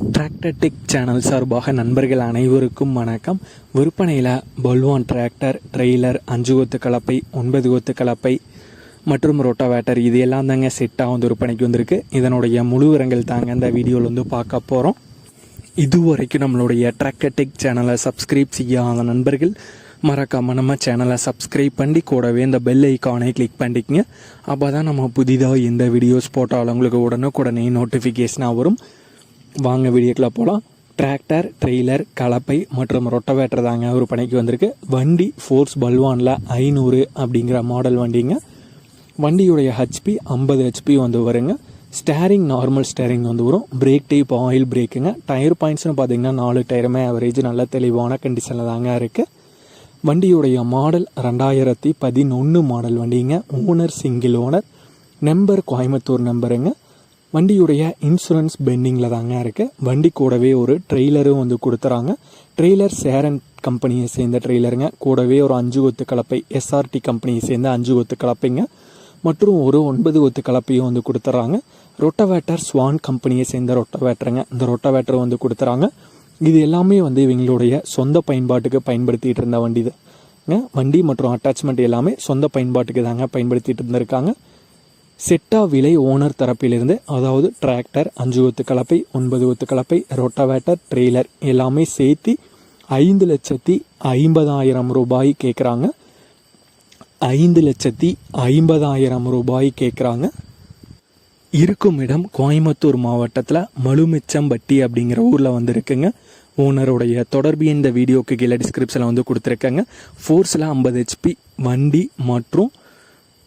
Tractor tech channel சார்பாக நண்பர்கள் அனைவருக்கும் வணக்கம். விற்பனையில் பல்வான் டிராக்டர் ட்ரெய்லர் அஞ்சு கொத்து கலப்பை ஒன்பது கொத்து கலப்பை மற்றும் ரோட்டோவேட்டர் இது எல்லாம் தாங்க செட்டாக வந்து விற்பனைக்கு வந்திருக்கு. இதனுடைய முழு விவரங்கள் தாங்க இந்த வீடியோவில் வந்து பார்க்க போகிறோம் இதுவரைக்கும் நம்மளுடைய டிராக்டர் டெக் சேனலை சப்ஸ்கிரைப் செய்யாத நண்பர்கள் மறக்காமல் நம்ம சேனலை சப்ஸ்கிரைப் பண்ணி கூடவே இந்த பெல் ஐக்கானை கிளிக் பண்ணிக்கங்க. அப்போ தான் நம்ம புதிதாக எந்த வீடியோஸ் போட்டாலும் உங்களுக்கு உடனுக்குடனே நோட்டிஃபிகேஷனாக வரும். வாங்க வீடியோக்குள்ள போகலாம் டிராக்டர் ட்ரெய்லர் கலப்பை மற்றும் ரொட்டவேட்டர் தாங்க ஒரு பணிக்கு வந்திருக்கு. வண்டி ஃபோர்ஸ் பல்வானில் ஐநூறு அப்படிங்கிற மாடல் வண்டிங்க. வண்டியுடைய ஹெச்பி ஐம்பது ஹெச்பி வந்து வருங்க. ஸ்டேரிங் நார்மல் ஸ்டேரிங் வந்து வரும். பிரேக் டைப் ஆயில் பிரேக்குங்க டயர் பாயிண்ட்ஸ்னு பார்த்தீங்கன்னா நாலு டயருமே ஆவரேஜ் நல்ல தெளிவான கண்டிஷனில் தாங்க இருக்குது வண்டியுடைய மாடல் ரெண்டாயிரத்தி பதினொன்று மாடல் வண்டிங்க. Owner single owner number Coimbatore நம்பருங்க வண்டியுடைய இன்சூரன்ஸ் பெண்டிங்கில் தாங்க இருக்குது வண்டி கூடவே ஒரு ட்ரெய்லரும் வந்து கொடுத்துறாங்க. ட்ரெய்லர் சேரன் கம்பெனியை சேர்ந்த ட்ரெய்லருங்க கூடவே ஒரு அஞ்சு கொத்து கலப்பை எஸ்ஆர்டி கம்பெனியை சேர்ந்த அஞ்சு கொத்து கலப்பைங்க. மற்றும் ஒரு ஒன்பது கொத்து கலப்பையும் வந்து கொடுத்துட்றாங்க ரொட்டவேட்டர் ஸ்வான் கம்பெனியை சேர்ந்த ரொட்டவேட்டருங்க இந்த ரொட்டவேட்டர் வந்து கொடுத்துறாங்க. இது எல்லாமே வந்து இவங்களுடைய சொந்த பயன்பாட்டுக்கு பயன்படுத்திகிட்டு இருந்த வண்டி வண்டி மற்றும் அட்டாச்மெண்ட் எல்லாமே சொந்த பயன்பாட்டுக்கு தாங்க பயன்படுத்திகிட்டு இருந்திருக்காங்க. செட்டா விலை ஓனர் தரப்பிலிருந்து அதாவது டிராக்டர் அஞ்சு ஒத்து கலப்பை ஒன்பது ஒத்து கலப்பை ரொட்டவேட்டர் ட்ரெய்லர் எல்லாமே சேர்த்து ஐந்து லட்சத்தி ஐம்பதாயிரம் ரூபாய் கேட்குறாங்க ஐந்து லட்சத்தி ஐம்பதாயிரம் ரூபாய் கேட்குறாங்க இருக்கும் இடம் கோயம்புத்தூர் மாவட்டத்தில் மலுமிச்சம்பட்டி அப்படிங்கிற ஊரில் வந்து இருக்குங்க ஓனருடைய தொடர்பு இந்த வீடியோக்கு கீழே டிஸ்கிரிப்ஷனில் வந்து கொடுத்துருக்கேங்க. ஃபோர்ஸில் ஐம்பது ஹெச்பி வண்டி மற்றும்